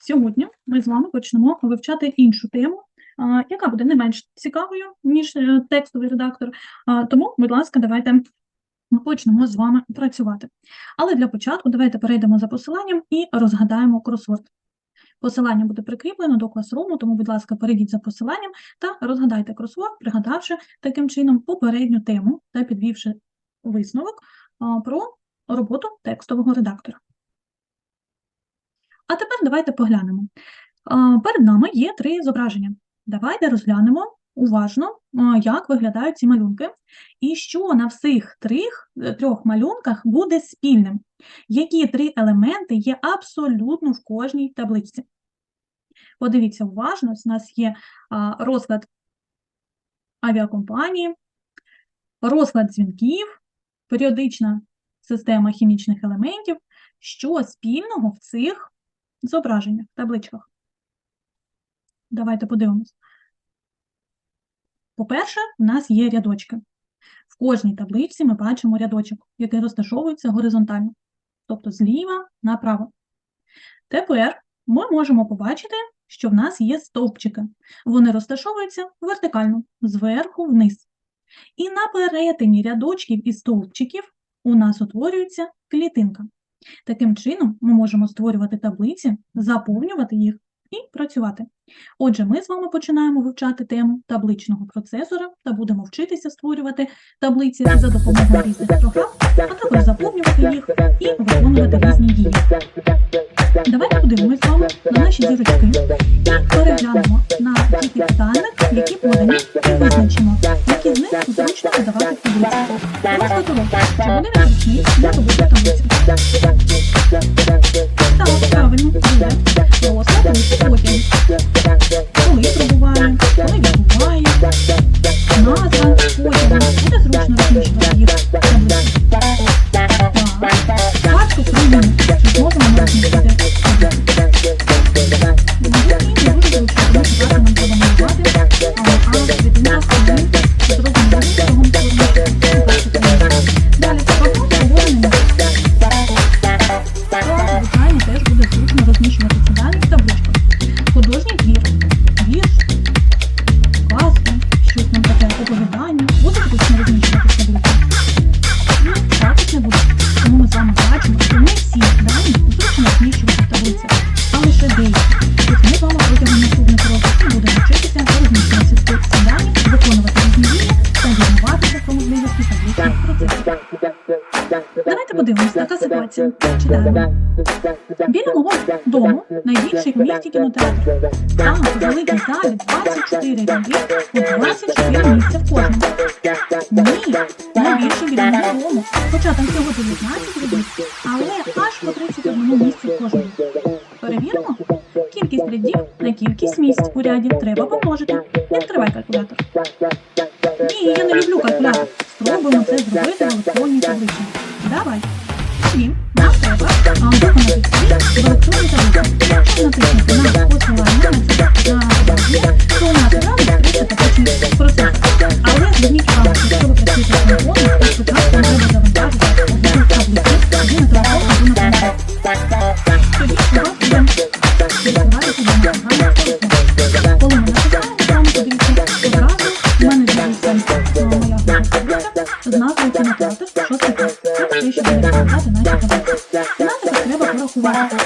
Сьогодні ми з вами почнемо вивчати іншу тему, яка буде не менш цікавою, ніж е, текстовий редактор. Тому, будь ласка, давайте почнемо з вами працювати. Але для початку давайте перейдемо за посиланням і розгадаємо кросворд. Посилання буде прикріплено до класруму, тому, будь ласка, перейдіть за посиланням та розгадайте кросворд, пригадавши таким чином попередню тему та підвівши висновок про роботу текстового редактора. А тепер давайте поглянемо. Перед нами є три зображення. Давайте розглянемо уважно, як виглядають ці малюнки, і що на всіх трьох, трьох малюнках буде спільним. Які три елементи є абсолютно в кожній табличці. Подивіться уважно, у нас є розклад авіакомпанії, розклад дзвінків, періодична система хімічних елементів. Що спільного в цих зображеннях, табличках? Давайте подивимось. По-перше, у нас є рядочки. В кожній табличці ми бачимо рядочок, який розташовується горизонтально, тобто зліва направо. Тепер ми можемо побачити, що в нас є стовпчики. Вони розташовуються вертикально, зверху вниз. І на перетині рядочків і стовпчиків у нас утворюється клітинка. Таким чином, ми можемо створювати таблиці, заповнювати їх і працювати. Отже, ми з вами починаємо вивчати тему табличного процесора та будемо вчитися створювати таблиці за допомогою різних програм, а також заповнювати їх і виконувати різні дії. Давайте подивимось на наші зірочки і переглянемо на ті підставник, які подані, і визначимо, які з них зручно додавати в. Просто того, що вони незручні для роботи таблиці. Так, правильно, є. Розклад потім. Коли пробуває, коли відбуває, назва, потім. Буде зручно розміщувати їх таблиці. Так. Картку приймемо, чи зможемо ми розмістити в таблиці. Мені у місті кінотеатр. Там у великій залі 24 ряди по 24 місця в кожному. Ні, найбільше мого дому. Хоча там всього 19 рядів, але аж по 31 місці в кожному. Перевіримо. Кількість рядів на кількість місць у ряді треба помножити. Відкривай калькулятор. Ні, я не люблю калькулятор. Спробуємо це зробити в електронній таблиці. Давай. Тепер треба порахувати.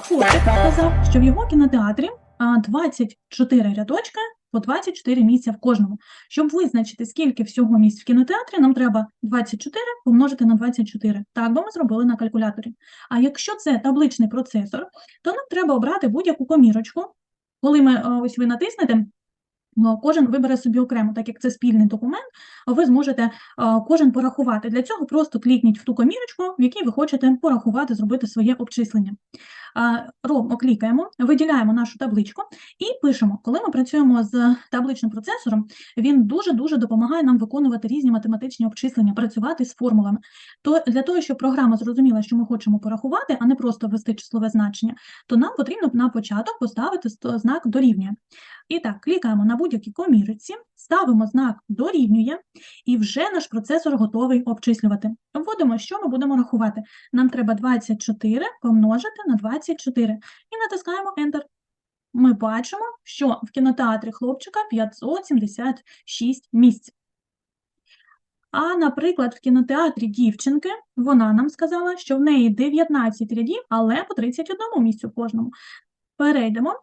Хлопчик сказав, що в його кінотеатрі а, 24 рядочки по 24 місця в кожному. Щоб визначити, скільки всього місць в кінотеатрі, нам треба 24 помножити на 24. Так би ми зробили на калькуляторі. А якщо це табличний процесор, то нам треба обрати будь-яку комірочку. Коли ми ось ви натиснете, Кожен вибере собі окремо, так як це спільний документ, ви зможете кожен порахувати. Для цього просто клікніть в ту комірочку, в якій ви хочете порахувати, зробити своє обчислення. А, клікаємо, виділяємо нашу табличку і пишемо. Коли ми працюємо з табличним процесором, він дуже-дуже допомагає нам виконувати різні математичні обчислення, працювати з формулами. То для того, щоб програма зрозуміла, що ми хочемо порахувати, а не просто ввести числове значення, то нам потрібно на початок поставити знак дорівнює. І так, клікаємо на будь-якій комірці, ставимо знак дорівнює, і вже наш процесор готовий обчислювати. Вводимо, що ми будемо рахувати. Нам треба 24 помножити на 24 і натискаємо Enter. Ми бачимо, що в кінотеатрі хлопчика 576 місць. А, наприклад, в кінотеатрі дівчинки вона нам сказала, що в неї 19 рядів, але по 31 місцю кожному. Перейдемо,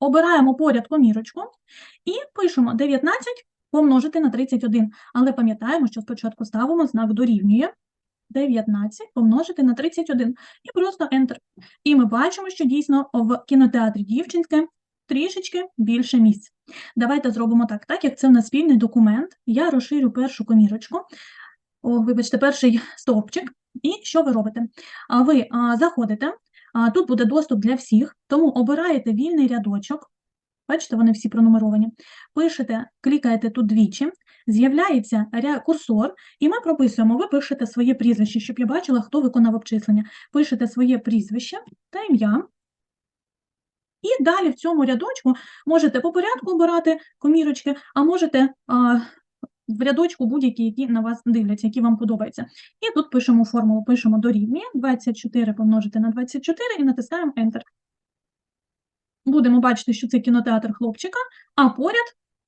обираємо поряд комірочку і пишемо 19 помножити на 31. Але пам'ятаємо, що спочатку ставимо знак дорівнює 19 помножити на 31 і просто Enter. І ми бачимо, що дійсно в кінотеатрі дівчинки трішечки більше місць. Давайте зробимо так. Так як це в нас спільний документ, я розширю першу комірочку, о, вибачте, перший стовпчик. І що ви робите? Ви заходите, тут буде доступ для всіх, тому обираєте вільний рядочок. Бачите, вони всі пронумеровані. Пишете, клікаєте тут двічі, з'являється курсор, і ми прописуємо, ви пишете своє прізвище, щоб я бачила, хто виконав обчислення. Пишете своє прізвище та ім'я. І далі в цьому рядочку можете по порядку обирати комірочки, а можете а, в рядочку будь-які, які на вас дивляться, які вам подобаються. І тут пишемо формулу, пишемо дорівнює 24 помножити на 24 і натискаємо Enter. Будемо бачити, що це кінотеатр хлопчика, а поряд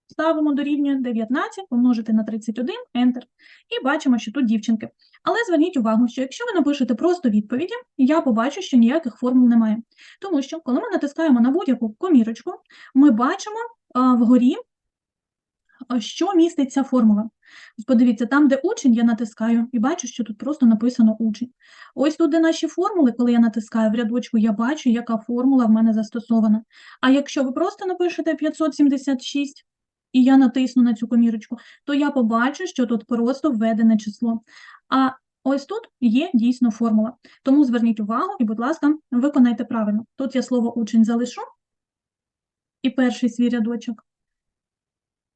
ставимо дорівнює 19 помножити на 31, Enter. І бачимо, що тут дівчинки. Але зверніть увагу, що якщо ви напишете просто відповіді, я побачу, що ніяких формул немає. Тому що, коли ми натискаємо на будь-яку комірочку, ми бачимо а, вгорі, що містить ця формула. Подивіться, там, де учень, я натискаю і бачу, що тут просто написано учень. Ось тут, де наші формули, коли я натискаю в рядочку, я бачу, яка формула в мене застосована. А якщо ви просто напишете 576, і я натисну на цю комірочку, то я побачу, що тут просто введене число. А ось тут є дійсно формула. Тому зверніть увагу і, будь ласка, виконайте правильно. Тут я слово учень залишу і перший свій рядочок.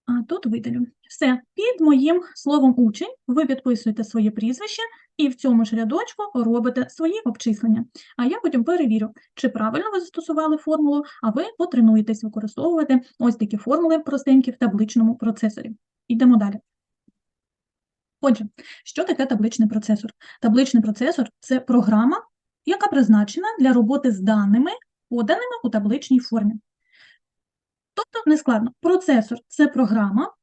А тут видалю. Все, під моїм словом учень ви підписуєте своє прізвище і в цьому ж рядочку робите свої обчислення. А я потім перевірю, чи правильно ви застосували формулу, а ви потренуєтесь використовувати ось такі формули простенькі в табличному процесорі. Йдемо далі. Отже, що таке табличний процесор? Табличний процесор це програма, яка призначена для роботи з даними, поданими у табличній формі. Тобто, нескладно, процесор це програма,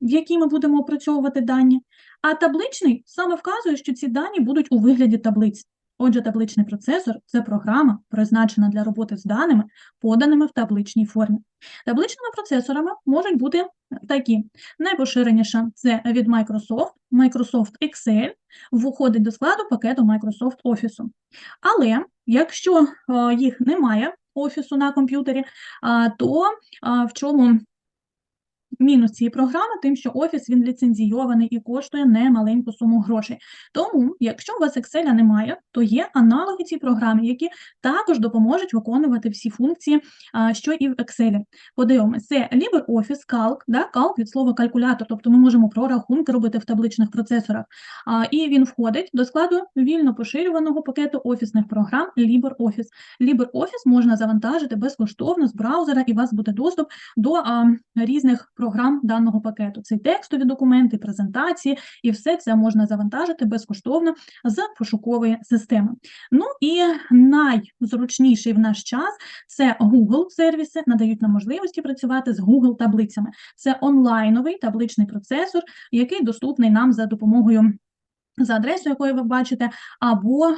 в якій ми будемо опрацьовувати дані, а табличний саме вказує, що ці дані будуть у вигляді таблиць. Отже, табличний процесор це програма, призначена для роботи з даними, поданими в табличній формі. Табличними процесорами можуть бути такі. Найпоширеніша це від Microsoft, Microsoft Excel, входить до складу пакету Microsoft Office. Але якщо е, їх немає, офісу на комп'ютері, то в чому мінус цієї програми, тим, що офіс він ліцензійований і коштує немаленьку суму грошей. Тому, якщо у вас Excel немає, то є аналоги цій програмі, які також допоможуть виконувати всі функції, що і в Excel. Подивимося, це LibreOffice Calc, да? Calc від слова калькулятор, тобто ми можемо прорахунки робити в табличних процесорах. А, і він входить до складу вільно поширюваного пакету офісних програм LibreOffice. LibreOffice можна завантажити безкоштовно з браузера, і у вас буде доступ до різних програм даного пакету. Це текстові документи, презентації, і все це можна завантажити безкоштовно з пошукової системи. Ну і найзручніший в наш час це Google сервіси, надають нам можливості працювати з Google таблицями. Це онлайновий табличний процесор, який доступний нам за допомогою за адресою, якою ви бачите, або е,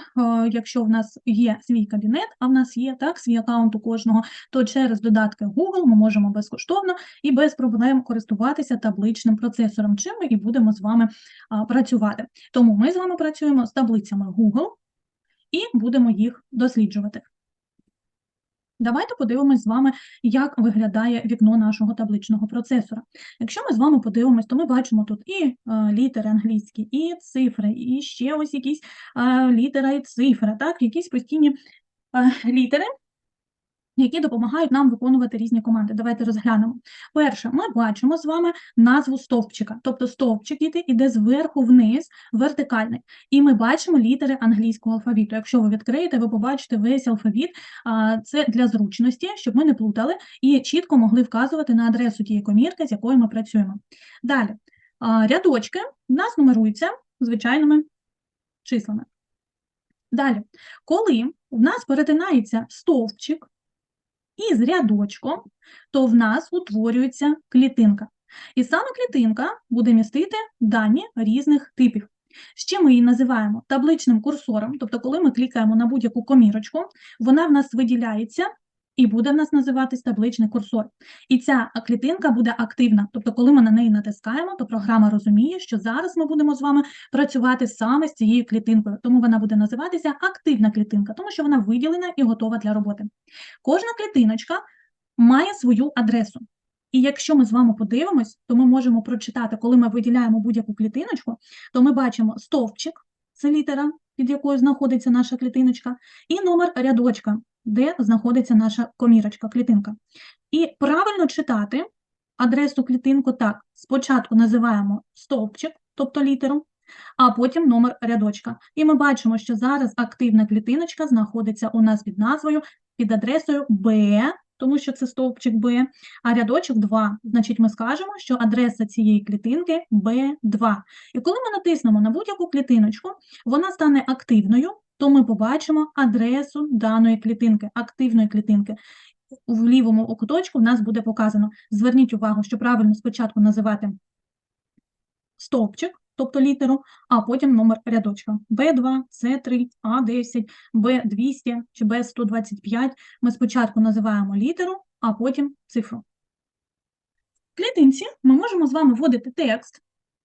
якщо в нас є свій кабінет, а в нас є так, свій аккаунт у кожного, то через додатки Google ми можемо безкоштовно і без проблем користуватися табличним процесором, чим ми і будемо з вами працювати. Тому ми з вами працюємо з таблицями Google і будемо їх досліджувати. Давайте подивимось з вами, як виглядає вікно нашого табличного процесора. Якщо ми з вами подивимось, то ми бачимо тут і е, літери англійські, і цифри, і ще ось якісь е, літера і цифра, так, якісь постійні е, літери, які допомагають нам виконувати різні команди. Давайте розглянемо. Перше, ми бачимо з вами назву стовпчика. Тобто стовпчик іде зверху вниз, вертикальний. І ми бачимо літери англійського алфавіту. Якщо ви відкриєте, ви побачите весь алфавіт. Це для зручності, щоб ми не плутали і чітко могли вказувати на адресу тієї комірки, з якою ми працюємо. Далі, рядочки в нас нумеруються звичайними числами. Далі, коли в нас перетинається стовпчик із рядочком, то в нас утворюється клітинка. І саме клітинка буде містити дані різних типів. Ще ми її називаємо табличним курсором, тобто, коли ми клікаємо на будь-яку комірочку, вона в нас виділяється і буде в нас називатись табличний курсор. І ця клітинка буде активна. Тобто, коли ми на неї натискаємо, то програма розуміє, що зараз ми будемо з вами працювати саме з цією клітинкою. Тому вона буде називатися активна клітинка, тому що вона виділена і готова для роботи. Кожна клітиночка має свою адресу. І якщо ми з вами подивимось, то ми можемо прочитати, коли ми виділяємо будь-яку клітиночку, то ми бачимо стовпчик, це літера, під якою знаходиться наша клітиночка, і номер рядочка, де знаходиться наша комірочка, клітинка. І правильно читати адресу клітинку так: спочатку називаємо стовпчик, тобто літеру, а потім номер рядочка. І ми бачимо, що зараз активна клітиночка знаходиться у нас під назвою, під адресою Б, тому що це стовпчик Б, а рядочок 2. Значить, ми скажемо, що адреса цієї клітинки B2. І коли ми натиснемо на будь-яку клітиночку, вона стане активною, то ми побачимо адресу даної клітинки, активної клітинки. В лівому куточку в нас буде показано. Зверніть увагу, що правильно спочатку називати стовпчик, тобто літеру, а потім номер рядочка. B2, C3, A10, B200 чи B125. Ми спочатку називаємо літеру, а потім цифру. В клітинці ми можемо з вами вводити текст,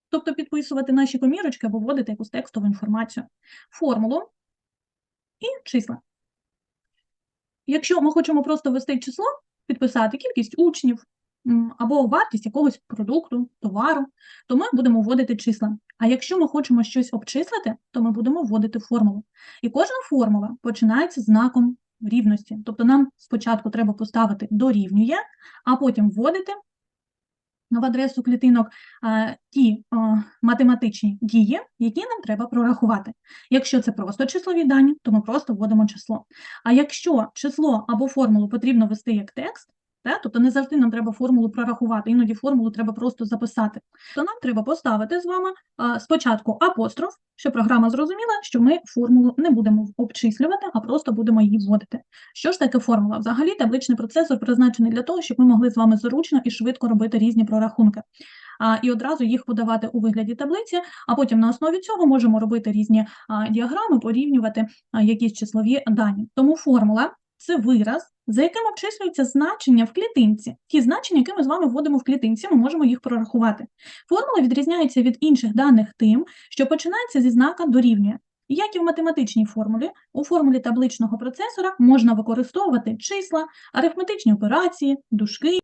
тобто підписувати наші комірочки або вводити якусь текстову інформацію, формулу і числа. Якщо ми хочемо просто ввести число, підписати кількість учнів або вартість якогось продукту, товару, то ми будемо вводити числа. А якщо ми хочемо щось обчислити, то ми будемо вводити формулу. І кожна формула починається знаком рівності. Тобто нам спочатку треба поставити дорівнює, а потім вводити в адресу клітинок ті математичні дії, які нам треба прорахувати. Якщо це просто числові дані, то ми просто вводимо число. А якщо число або формулу потрібно ввести як текст, тобто не завжди нам треба формулу прорахувати, іноді формулу треба просто записати, то нам треба поставити з вами спочатку апостроф, щоб програма зрозуміла, що ми формулу не будемо обчислювати, а просто будемо її вводити. Що ж таке формула? Взагалі табличний процесор призначений для того, щоб ми могли з вами зручно і швидко робити різні прорахунки. І одразу їх подавати у вигляді таблиці, а потім на основі цього можемо робити різні діаграми, порівнювати якісь числові дані. Тому формула це вираз, за яким обчислюються значення в клітинці. Ті значення, які ми з вами вводимо в клітинці, ми можемо їх прорахувати. Формула відрізняється від інших даних тим, що починається зі знака дорівнює. Як і в математичній формулі, у формулі табличного процесора можна використовувати числа, арифметичні операції, дужки.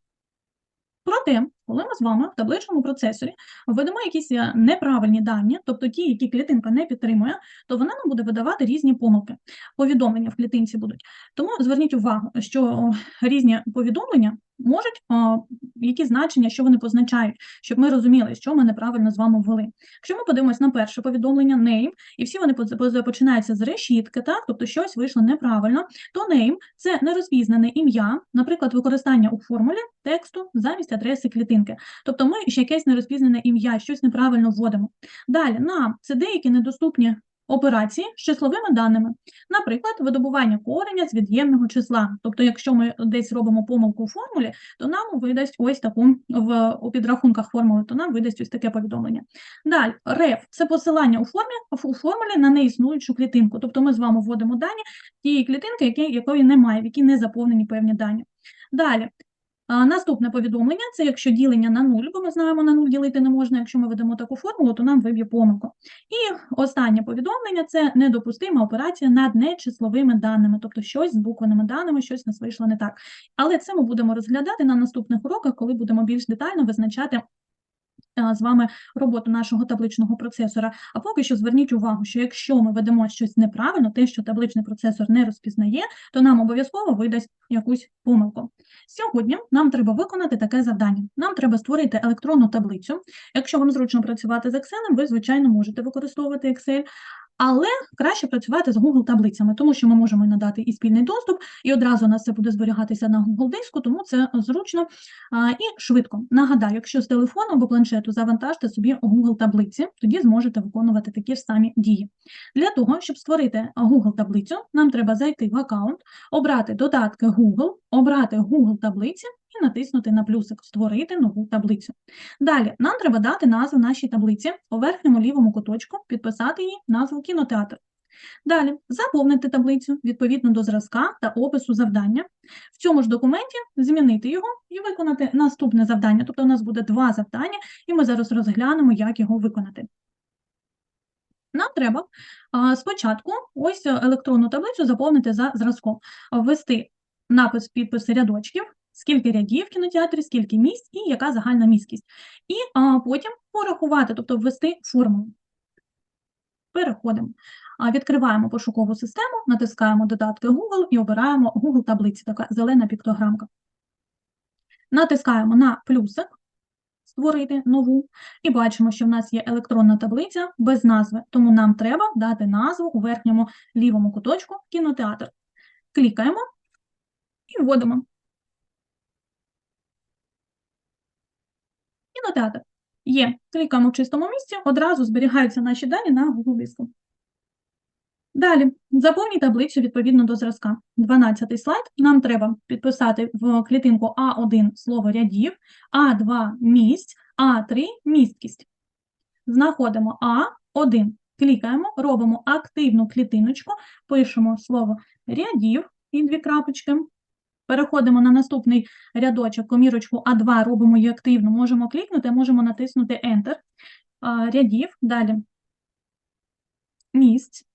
Проте, коли ми з вами в табличному процесорі введемо якісь е, неправильні дані, тобто ті, які клітинка не підтримує, то вона нам буде видавати різні помилки. Повідомлення в клітинці будуть. Тому зверніть увагу, що різні повідомлення можуть, які значення, що вони позначають, щоб ми розуміли, що ми неправильно з вами ввели. Якщо ми подивимось на перше повідомлення name, і всі вони починаються з решітки, так, тобто щось вийшло неправильно, то name – це нерозпізнане ім'я, наприклад, використання у формулі тексту замість адреси клітинки. Тобто ми ще якесь нерозпізнане ім'я, щось неправильно вводимо. Далі нам це деякі недоступні операції з числовими даними. Наприклад, видобування кореня з від'ємного числа. Тобто, якщо ми десь робимо помилку у формулі, то нам видасть ось таку в у підрахунках формули, то нам видасть ось таке повідомлення. Далі, ref – це посилання у формі у формулі на неіснуючу клітинку. Тобто ми з вами вводимо дані тієї клітинки, якої немає, в якій не заповнені певні дані. Далі. Наступне повідомлення це якщо ділення на нуль, бо ми знаємо, на нуль ділити не можна. Якщо ми ведемо таку формулу, то нам виб'є помилку. І останнє повідомлення це недопустима операція над нечисловими даними, тобто щось з буквеними даними, щось нас вийшло не так. Але це ми будемо розглядати на наступних уроках, коли будемо більш детально визначати з вами роботу нашого табличного процесора. А поки що зверніть увагу, що якщо ми ведемо щось неправильно, те, що табличний процесор не розпізнає, то нам обов'язково видасть якусь помилку. Сьогодні нам треба виконати таке завдання. Нам треба створити електронну таблицю. Якщо вам зручно працювати з Excel, ви, звичайно, можете використовувати Excel. Але краще працювати з Google таблицями, тому що ми можемо надати і спільний доступ, і одразу у нас це буде зберігатися на Google диску, тому це зручно і швидко. Нагадаю, якщо з телефону або планшету завантажте собі Google таблиці, тоді зможете виконувати такі ж самі дії. Для того, щоб створити Google таблицю, нам треба зайти в аккаунт, обрати додатки Google, обрати Google таблиці і натиснути на плюсик Створити нову таблицю. Далі нам треба дати назву нашій таблиці у верхньому лівому куточку, підписати її назву кінотеатр. Далі заповнити таблицю відповідно до зразка та опису завдання. В цьому ж документі змінити його і виконати наступне завдання. Тобто у нас буде два завдання, і ми зараз розглянемо, як його виконати. Нам треба спочатку ось електронну таблицю заповнити за зразком, ввести напис підписи рядочків, скільки рядів в кінотеатрі, скільки місць і яка загальна міськість. І а, потім порахувати, тобто ввести формулу. Переходимо. Відкриваємо пошукову систему, натискаємо додатки Google і обираємо Google таблиці, така зелена піктограмка. Натискаємо на плюсик створити нову, і бачимо, що в нас є електронна таблиця без назви, тому нам треба дати назву у верхньому лівому куточку кінотеатр. Клікаємо і вводимо. Кінотеатр. Є. Клікаємо в чистому місці, одразу зберігаються наші дані на Google диску. Далі, заповніть таблицю відповідно до зразка. 12 слайд. Нам треба підписати в клітинку А1 слово рядів, А2 місць, А3 місткість. Знаходимо А1, клікаємо, робимо активну клітиночку, пишемо слово рядів і дві крапочки. Переходимо на наступний рядочок, комірочку А2, робимо її активно, можемо клікнути, можемо натиснути Enter. Рядів, далі місць.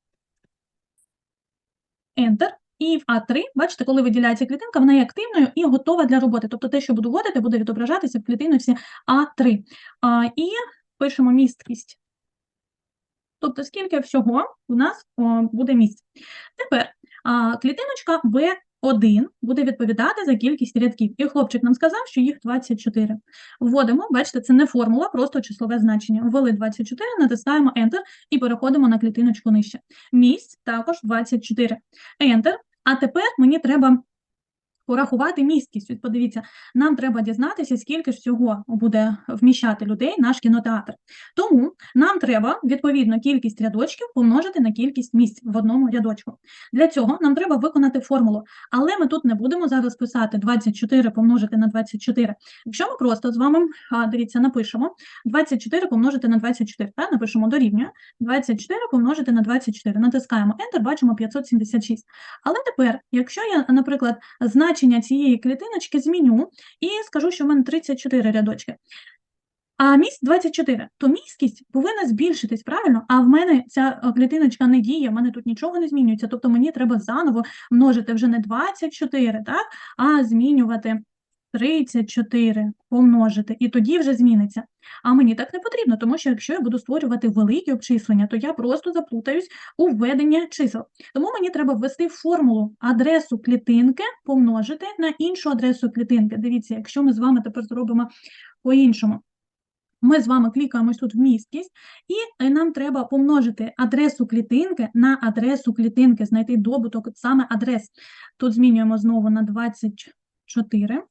Enter. І в А3, бачите, коли виділяється клітинка, вона є активною і готова для роботи. Тобто те, що буду вводити, буде відображатися в клітиночці А3. А, І пишемо місткість. Тобто, скільки всього у нас буде місць. Тепер а, клітиночка В1 буде відповідати за кількість рядків. І хлопчик нам сказав, що їх 24. Вводимо, бачите, це не формула, просто числове значення. Ввели 24, натискаємо Enter і переходимо на клітиночку нижче. Місць також 24. Enter. А тепер мені треба порахувати місткість. Ось подивіться, нам треба дізнатися, скільки ж всього буде вміщати людей наш кінотеатр. Тому нам треба, відповідно, кількість рядочків помножити на кількість місць в одному рядочку. Для цього нам треба виконати формулу, але ми тут не будемо зараз писати 24 помножити на 24. Якщо ми просто з вами, дивіться, напишемо 24 помножити на 24, так? напишемо дорівнює 24 помножити на 24, натискаємо Enter, бачимо 576. Але тепер, якщо я, наприклад, значення цієї клітиночки зміню і скажу, що в мене 34 рядочки. А місць 24, то міськість повинна збільшитись, правильно? А в мене ця е, клітиночка не діє, в мене тут нічого не змінюється. Тобто мені треба заново множити вже не 24, так? а змінювати 34 помножити, і тоді вже зміниться. А мені так не потрібно, тому що якщо я буду створювати великі обчислення, то я просто заплутаюсь у введення чисел. Тому мені треба ввести формулу адресу клітинки помножити на іншу адресу клітинки. Дивіться, якщо ми з вами тепер зробимо по-іншому. Ми з вами клікаємо тут в місткість, і е, нам треба помножити адресу клітинки на адресу клітинки, знайти добуток саме адрес. Тут змінюємо знову на 24.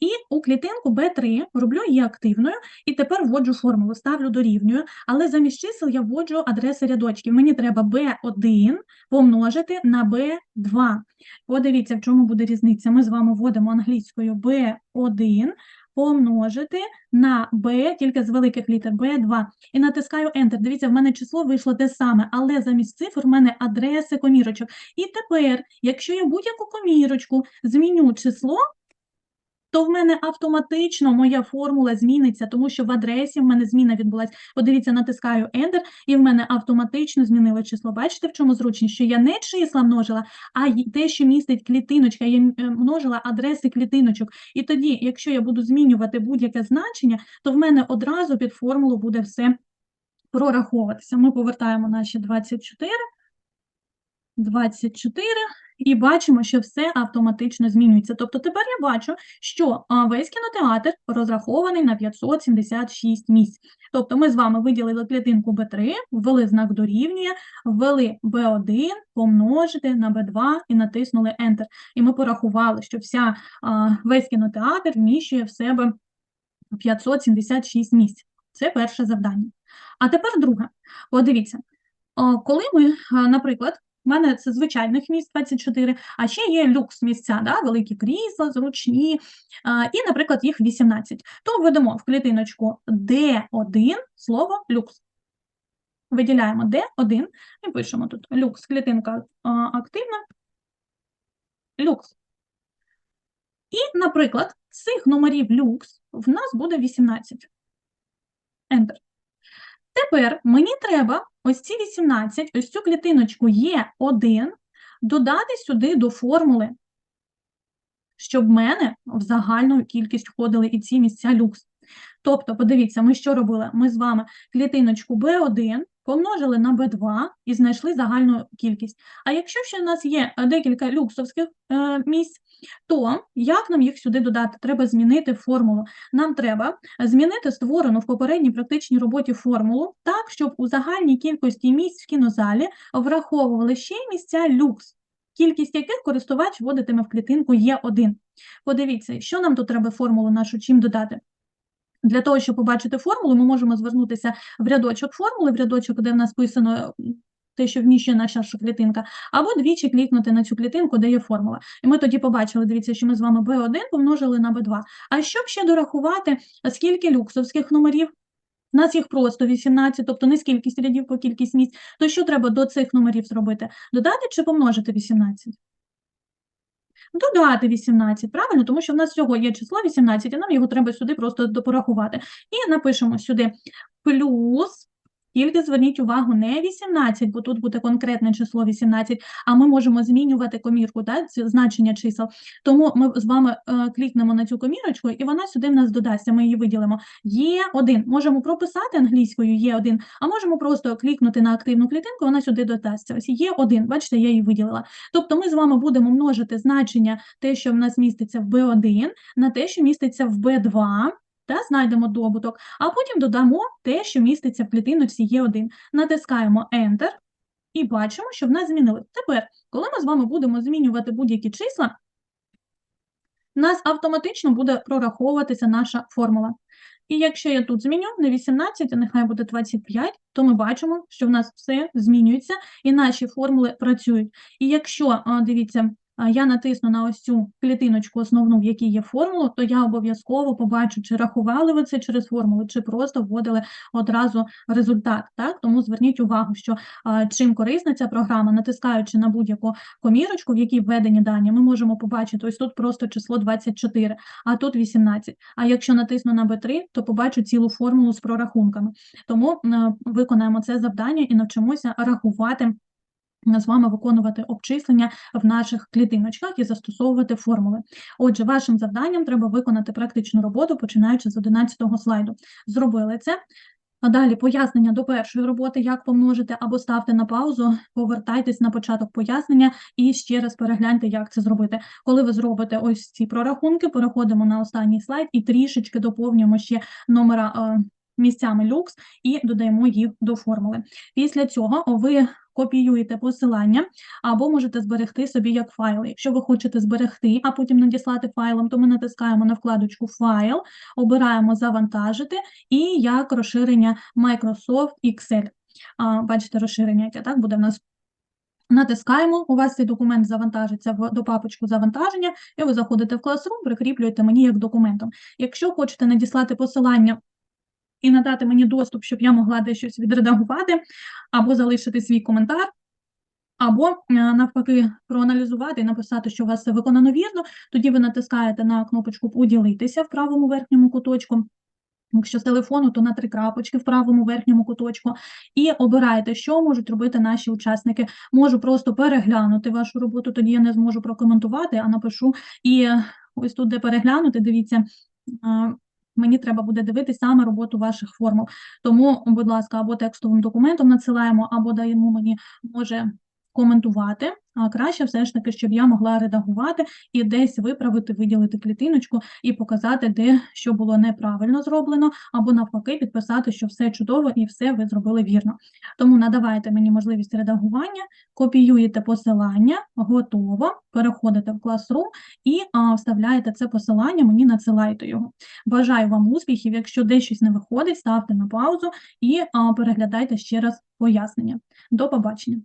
І у клітинку B3 роблю її активною, і тепер вводжу формулу, ставлю дорівнюю, але замість чисел я вводжу адреси рядочків. Мені треба B1 помножити на B2. Подивіться, в чому буде різниця. Ми з вами вводимо англійською B1 помножити на B, тільки з великих літер, B2. І натискаю Enter. Дивіться, в мене число вийшло те саме, але замість цифр в мене адреси комірочок. І тепер, якщо я будь-яку комірочку зміню число, то в мене автоматично моя формула зміниться, тому що в адресі в мене зміна відбулася. Подивіться, натискаю Enter, і в мене автоматично змінило число. Бачите, в чому зручність? Що я не числа множила, а те, що містить клітиночка, я е, множила адреси клітиночок. І тоді, якщо я буду змінювати будь-яке значення, то в мене одразу під формулу буде все прораховуватися. Ми повертаємо наші 24, 24 і бачимо, що все автоматично змінюється. Тобто тепер я бачу, що весь кінотеатр розрахований на 576 місць. Тобто ми з вами виділили клітинку B3, ввели знак дорівнює, ввели B1, помножити на B2 і натиснули Enter. І ми порахували, що вся, весь кінотеатр вміщує в себе 576 місць. Це перше завдання. А тепер друге. Подивіться, коли ми, наприклад, в мене це звичайних місць 24, а ще є люкс місця, да, великі крісла, зручні, і, наприклад, їх 18. То введемо в клітиночку D1 слово люкс. Виділяємо D1 і пишемо тут люкс, клітинка активна, люкс. І, наприклад, цих номерів люкс в нас буде 18. Enter. Тепер мені треба ось ці 18, ось цю клітиночку Е1 додати сюди до формули, щоб в мене в загальну кількість входили і ці місця люкс. Тобто, подивіться, ми що робили? Ми з вами клітиночку B1 помножили на B2 і знайшли загальну кількість. А якщо ще в нас є е, декілька люксовських е, місць, то як нам їх сюди додати? Треба змінити формулу. Нам треба змінити створену в попередній практичній роботі формулу так, щоб у загальній кількості місць в кінозалі враховували ще місця люкс, кількість яких користувач вводитиме в клітинку Є1. Подивіться, що нам тут треба формулу нашу чим додати? Для того, щоб побачити формулу, ми можемо звернутися в рядочок формули, в рядочок, де в нас писано те, що вміщує наша клітинка, або двічі клікнути на цю клітинку, де є формула. І ми тоді побачили, дивіться, що ми з вами B1 помножили на B2. А щоб ще дорахувати, скільки люксовських номерів? У нас їх просто 18, тобто не скількість рядів по кількість місць. То що треба до цих номерів зробити? Додати чи помножити 18? Додати 18, правильно? Тому що в нас всього є число 18, і нам його треба сюди просто порахувати. І напишемо сюди плюс, тільки зверніть увагу, не 18, бо тут буде конкретне число 18, а ми можемо змінювати комірку, так, значення чисел. Тому ми з вами е, клікнемо на цю комірочку, і вона сюди в нас додасться, ми її виділимо. Є 1 можемо прописати англійською є 1 а можемо просто клікнути на активну клітинку, вона сюди додасться. Ось є 1 бачите, я її виділила. Тобто ми з вами будемо множити значення те, що в нас міститься в B1, на те, що міститься в B2, та знайдемо добуток, а потім додамо те, що міститься в клітиночці Є1. Натискаємо Enter і бачимо, що в нас змінили. Тепер, коли ми з вами будемо змінювати будь-які числа, в нас автоматично буде прораховуватися наша формула. І якщо я тут зміню не 18, а нехай буде 25, то ми бачимо, що в нас все змінюється і наші формули працюють. І якщо, дивіться, я натисну на ось цю клітиночку основну, в якій є формула, то я обов'язково побачу, чи рахували ви це через формулу, чи просто вводили одразу результат. Так? Тому зверніть увагу, що чим корисна ця програма, натискаючи на будь-яку комірочку, в якій введені дані, ми можемо побачити, ось тут просто число 24, а тут 18. А якщо натисну на B3, то побачу цілу формулу з прорахунками. Тому виконаємо це завдання і навчимося рахувати. З вами виконувати обчислення в наших клітиночках і застосовувати формули. Отже, вашим завданням треба виконати практичну роботу, починаючи з 11 слайду. Зробили це. А далі пояснення до першої роботи, як помножити, або ставте на паузу, повертайтесь на початок пояснення і ще раз перегляньте, як це зробити. Коли ви зробите ось ці прорахунки, переходимо на останній слайд і трішечки доповнюємо ще номера е, місцями люкс і додаємо їх до формули. Після цього ви копіюєте посилання або можете зберегти собі як файли. Якщо ви хочете зберегти, а потім надіслати файлом, то ми натискаємо на вкладочку Файл, обираємо Завантажити і як розширення Microsoft Excel. Бачите, розширення, яке так буде в нас. Натискаємо, у вас цей документ завантажиться в, до папочку завантаження, і ви заходите в Classroom, прикріплюєте мені як документом. Якщо хочете надіслати посилання і надати мені доступ, щоб я могла десь щось відредагувати, або залишити свій коментар, Або е, навпаки проаналізувати і написати, що у вас все виконано вірно. Тоді ви натискаєте на кнопочку Поділитися в правому верхньому куточку. Якщо з телефону, то на три крапочки в правому верхньому куточку, і обираєте, що можуть робити наші учасники. Можу просто переглянути вашу роботу, тоді я не зможу прокоментувати, а напишу. І е, ось тут, де переглянути, дивіться, а, мені треба буде дивитися саме роботу ваших формул. Тому, будь ласка, або текстовим документом надсилаємо, або даємо мені може коментувати. А краще все ж таки, щоб я могла редагувати і десь виправити, виділити клітиночку і показати, де що було неправильно зроблено, або навпаки, підписати, що все чудово і все ви зробили вірно. Тому надавайте мені можливість редагування, копіюєте посилання, готово, переходите в Classroom і а, вставляєте це посилання, мені надсилайте його. Бажаю вам успіхів. Якщо десь не виходить, ставте на паузу і а, переглядайте ще раз пояснення. До побачення.